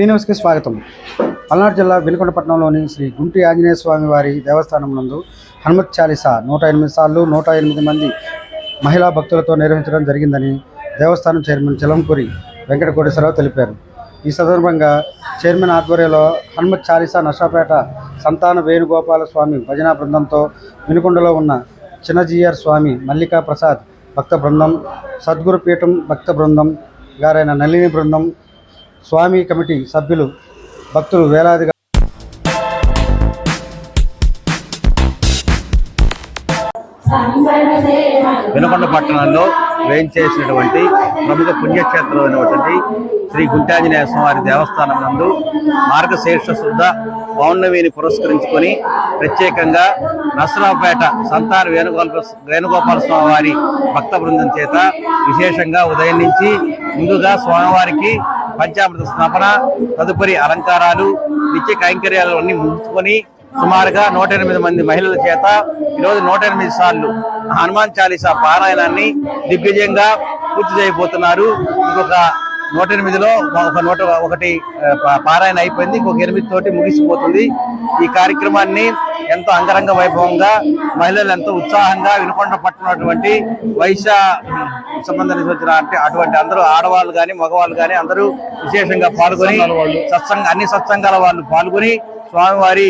వీన్యూస్కి స్వాగతం. పల్నాడు జిల్లా వెనుకొండపట్నంలోని శ్రీ గుంటి ఆంజనేయ స్వామి వారి దేవస్థానం నందు హనుమత్ చాలీసా నూట ఎనిమిది సార్లు నూట ఎనిమిది మంది మహిళా భక్తులతో నిర్వహించడం జరిగిందని దేవస్థానం చైర్మన్ చిలంకూరి వెంకట కోటేశ్వరరావు తెలిపారు. ఈ సందర్భంగా చైర్మన్ ఆధ్వర్యంలో హనుమత్ చాలీసా నషాపేట సంతాన వేణుగోపాల స్వామి భజనా బృందంతో వెనుకొండలో ఉన్న చిన్నజీఆర్ స్వామి మల్లికా ప్రసాద్ భక్త బృందం సద్గురు పీఠం భక్త బృందం గారైన నళిని బృందం స్వామి కమిటీ సభ్యులు భక్తులు వేలాదిగా వినకొండ పట్టణంలో వేయించేసినటువంటి ప్రముఖ పుణ్యక్షేత్రం అయినటువంటి శ్రీ గుంటాంజనేయ స్వామి దేవస్థానం నందు మార్గశీర్ష శుద్ధ పౌర్ణమిని పురస్కరించుకొని ప్రత్యేకంగా నర్సరావుపేట సంతాన వేణుగోపాల వేణుగోపాల స్వామి వారి భక్త బృందం చేత విశేషంగా ఉదయం నుంచి ముందుగా స్వామివారికి పంచామృత స్థాపన తదుపరి అలంకారాలు నిత్య కైంకర్యాలు అన్ని ముగించుకొని సుమారుగా నూట ఎనిమిది మంది మహిళల చేత ఈరోజు నూట ఎనిమిది సార్లు హనుమాన్ చాలీసా పారాయణాన్ని దిగ్విజయంగా పూర్తి చేయబోతున్నారు. ఇంకొక నూట ఎనిమిదిలో ఒక నూట ఒకటి పారాయణ అయిపోయింది. ఇంకొక ఎనిమిది తోటి ముగిసిపోతుంది. ఈ కార్యక్రమాన్ని ఎంతో అంగరంగ వైభవంగా మహిళలు ఎంతో ఉత్సాహంగా వినుకొండ పట్టున్నటువంటి వైశ్య సంబంధించిన వచ్చిన అంటే అటువంటి అందరూ ఆడవాళ్ళు కానీ మగవాళ్ళు కానీ అందరూ విశేషంగా పాల్గొని సత్సంగ అన్ని సత్సంగాల వాళ్ళు పాల్గొని స్వామివారి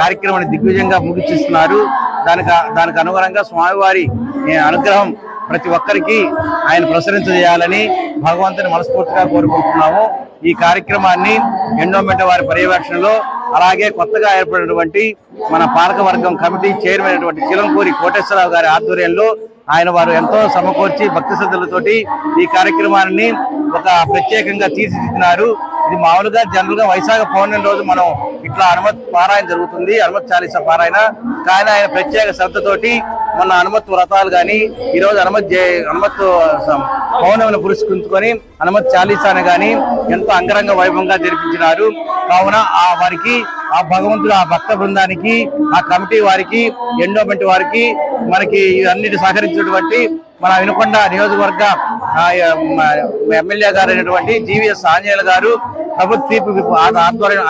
కార్యక్రమాన్ని దిగ్విజయంగా ముగిస్తున్నారు దానికి దానికి అనుగుణంగా స్వామివారి అనుగ్రహం ప్రతి ఒక్కరికి ఆయన ప్రసరించజేయాలని భగవంతుని మనస్ఫూర్తిగా కోరుకుంటున్నాము. ఈ కార్యక్రమాన్ని ఎండోమెంట్ వారి పర్యవేక్షణలో అలాగే కొత్తగా ఏర్పడినటువంటి మన పాలకవర్గం కమిటీ చైర్మన్ అయినటువంటి చిలంకూరి కోటేశ్వరరావు గారి ఆధ్వర్యంలో ఆయన వారు ఎంతో సమకూర్చి భక్తి శ్రద్ధలతోటి ఈ కార్యక్రమాన్ని ఒక ప్రత్యేకంగా తీర్చిదిద్దినారు. ఇది మామూలుగా జనరల్గా వైశాఖ పౌర్ణమి రోజు మనం ఇట్లా హనుమత్ పారాయణ జరుగుతుంది హనుమత్ చాలీస పారాయణ. కానీ ఆయన ప్రత్యేక శ్రద్ధతోటి మొన్న హనుమత్ వ్రతాలు కానీ ఈరోజు హనుమత్ జయ- హనుమత్ పౌర్ణమిని పురస్కరించుకొని హనుమత్ చాలీసాను కానీ ఎంతో అంగరంగ వైభవంగా జరిపించినారు. కావున ఆ వారికి ఆ భగవంతుడు ఆ భక్త బృందానికి ఆ కమిటీ వారికి ఎండోమెంట్ వారికి మనకి అన్నిటి సహకరించినటువంటి మన వినుకొండ నియోజకవర్గ ఎమ్మెల్యే గారు అయినటువంటి జీవీఎస్ ఆంజనేయులు గారు ప్రభుత్వ చీఫ్ ఆధ్వర్యం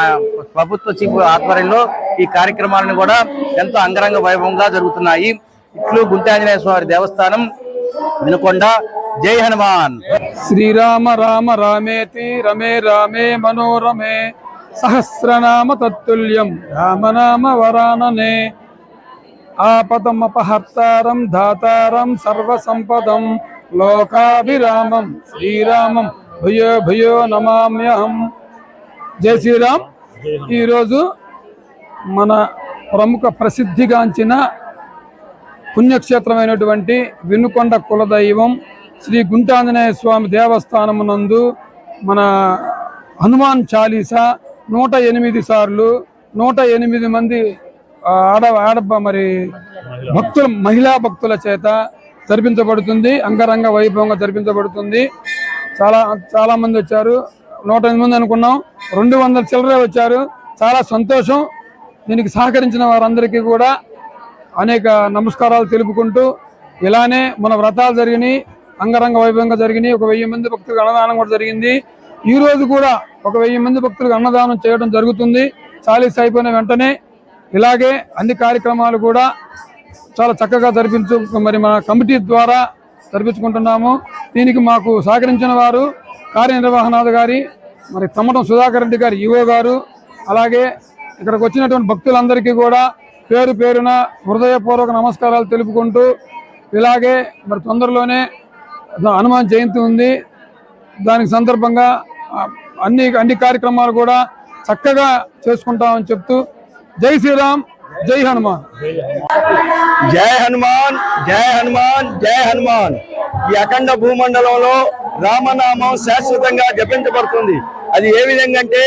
ప్రభుత్వ చీఫ్ ఆధ్వర్యంలో ఈ కార్యక్రమాలను కూడా ఎంతో అంగరంగ వైభవంగా జరుగుతున్నాయి. ఇట్లు గుంటాంజనేయ స్వామి దేవస్థానం వినుకొండ. జై హనుమాన్. శ్రీరామ రామ రామేతి రమే రామే మనోరమే సహస్రనామ తత్తుల్యం రామనామ వరాననే ఆపదమపహర్తారం ధాతారం సర్వసంపదం లోకాభిరామం శ్రీరామం భయో భయో నమామ్యహం. జై శ్రీరామ్. ఈరోజు మన ప్రముఖ ప్రసిద్ధిగాంచిన పుణ్యక్షేత్రమైనటువంటి వినుకొండ కులదైవం శ్రీ గుంటాంజనేయ స్వామి దేవస్థానమునందు మన హనుమాన్ చాలీసా నూట ఎనిమిది సార్లు నూట ఎనిమిది మంది ఆడ ఆడ మరి భక్తుల మహిళా భక్తుల చేత జరిపించబడుతుంది అంగరంగ వైభవంగా జరిపించబడుతుంది. చాలా చాలా మంది వచ్చారు. నూట ఎనిమిది మంది అనుకున్నాం. రెండు వందల చిల్లరే వచ్చారు. చాలా సంతోషం. దీనికి సహకరించిన వారందరికీ కూడా అనేక నమస్కారాలు తెలుపుకుంటూ ఇలానే మన వ్రతాలు జరిగినాయి అంగరంగ వైభవంగా జరిగినాయి. ఒక వెయ్యి మంది భక్తులకు అన్నదానం కూడా జరిగింది. ఈ రోజు కూడా ఒక వెయ్యి మంది భక్తులకు అన్నదానం చేయడం జరుగుతుంది. చాలీస్ అయిపోయిన వెంటనే ఇలాగే అన్ని కార్యక్రమాలు కూడా చాలా చక్కగా జరిపించు మరి మన కమిటీ ద్వారా జరిపించుకుంటున్నాము. దీనికి మాకు సహకరించిన వారు కార్యనిర్వహణాధికారి మరి తమ్మటం సుధాకర్ రెడ్డి గారు ఈవో గారు అలాగే ఇక్కడికి వచ్చినటువంటి భక్తులందరికీ కూడా పేరు పేరున హృదయపూర్వక నమస్కారాలు తెలుపుకుంటూ ఇలాగే మరి తొందరలోనే హనుమాన్ జయంతి ఉంది. దానికి సందర్భంగా అన్ని అన్ని కార్యక్రమాలు కూడా చక్కగా చేసుకుంటామని చెప్తూ జై శ్రీరామ్ జై హనుమాన్. జై హనుమాన్ జై హనుమాన్ జై హనుమాన్. ఈ అఖండ భూమండలంలో రామనామం శాశ్వతంగా జపించబడుతుంది. అది ఏ విధంగా అంటే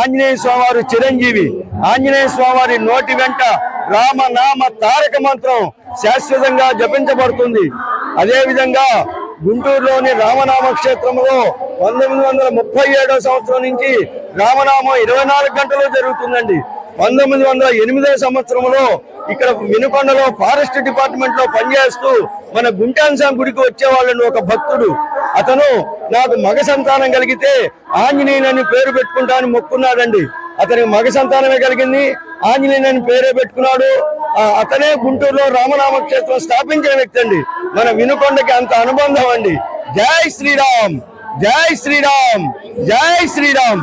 ఆంజనేయ స్వామివారు చిరంజీవి. ఆంజనేయ స్వామివారి నోటి వెంట రామనామ తారక మంత్రం శాశ్వతంగా జపించబడుతుంది. అదే విధంగా గుంటూరులోని రామనామ క్షేత్రంలో పంతొమ్మిది వందల ముప్పై ఏడో సంవత్సరం నుంచి రామనామం ఇరవై నాలుగు గంటలు జరుగుతుందండి. పంతొమ్మిది వందల ఎనిమిదో సంవత్సరంలో ఇక్కడ వినుకొండలో ఫారెస్ట్ డిపార్ట్మెంట్లో పనిచేస్తూ మన గుంటాన్సాం గుడికి వచ్చే వాళ్ళని ఒక భక్తుడు. అతను నాకు మగ సంతానం కలిగితే ఆంజనేయుని పేరు పెట్టుకుంటా అని మొక్కున్నాడండి. అతనికి మగ సంతానమే కలిగింది. ఆంజనేయుని పేరే పెట్టుకున్నాడు. అతనే గుంటూరులో రామనామ క్షేత్రం స్థాపించిన వ్యక్తి అండి. మన వినుకొండకి అంత అనుబంధం అండి. జై శ్రీరామ్ జై శ్రీరామ్ జై శ్రీరామ్.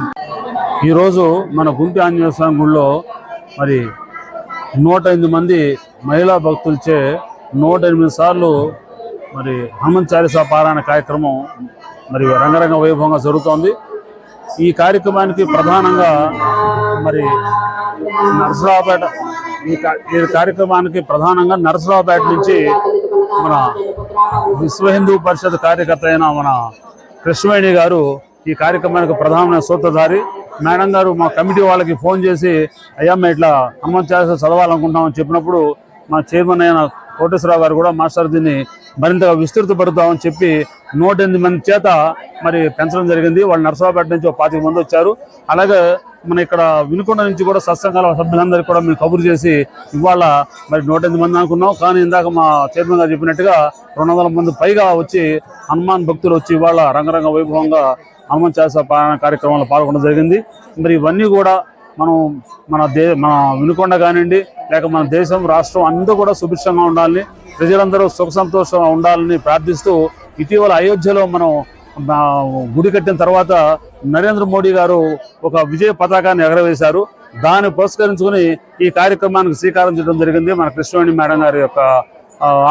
ఈరోజు మన గుంటి ఆంజనేయ స్వామి గుడిలో మరి నూట ఎనిమిది మంది మహిళా భక్తులచే నూట ఎనిమిది సార్లు మరి హనుమంత్ చాలీస పారాయణ కార్యక్రమం మరి రంగరంగ వైభవంగా జరుగుతోంది. ఈ కార్యక్రమానికి ప్రధానంగా మరి నరసరావుపేట ఈ ఈ కార్యక్రమానికి ప్రధానంగా నరసరావుపేట నుంచి మన విశ్వ హిందూ పరిషత్ కార్యకర్త అయిన మన కృష్ణవేణి గారు ఈ కార్యక్రమానికి ప్రధాన సూత్రధారి. మేడం గారు మా కమిటీ వాళ్ళకి ఫోన్ చేసి అయ్యా మేము ఇట్లా హనుమంత్ చాలీసా చదవాలనుకుంటామని చెప్పినప్పుడు మా చైర్మన్ అయిన కోటేశ్వరరావు గారు కూడా మాస్టర్ దీన్ని మరింతగా విస్తృతపడతామని చెప్పి నూట ఎనిమిది మంది చేత మరి పెంచడం జరిగింది. వాళ్ళు నర్సరావుపేట నుంచి ఒక పాతిక మంది వచ్చారు. అలాగే మన ఇక్కడ వినుకొండ నుంచి కూడా సత్సంగాల సభ్యులందరికీ కూడా మేము కబురు చేసి ఇవాళ మరి నూట ఎనిమిది మంది అనుకున్నాం. కానీ ఇందాక మా చైర్మన్ గారు చెప్పినట్టుగా రెండు వందల మంది పైగా వచ్చి హనుమాన్ భక్తులు వచ్చి ఇవాళ రంగరంగ వైభవంగా హనుమాన్ చాలీసా పారాయణ కార్యక్రమంలో పాల్గొనడం జరిగింది. మరి ఇవన్నీ కూడా మనం మన దే మన వినుకొండ కానివ్వండి లేక మన దేశం రాష్ట్రం అందరూ కూడా సుభిక్షంగా ఉండాలని ప్రజలందరూ సుఖ సంతోషంగా ఉండాలని ప్రార్థిస్తూ ఇటీవల అయోధ్యలో మనం గుడి కట్టిన తర్వాత నరేంద్ర మోడీ గారు ఒక విజయ పతాకాన్ని ఎగరవేశారు. దాన్ని పురస్కరించుకుని ఈ కార్యక్రమానికి శ్రీకారం చుట్టడం జరిగింది మన కృష్ణవేణి మేడం గారి యొక్క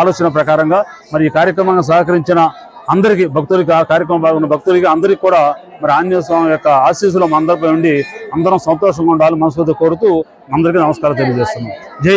ఆలోచన ప్రకారంగా. మరి ఈ కార్యక్రమాన్ని సహకరించిన అందరికీ భక్తులకి ఆ కార్యక్రమం బాగున్న భక్తులకి అందరికీ కూడా మరి ఆంజనేయ స్వామి యొక్క ఆశీస్సులు అందరిపై ఉండి అందరం సంతోషంగా ఉండాలి మనసు కోరుతూ అందరికీ నమస్కారం తెలియజేస్తున్నాం. జై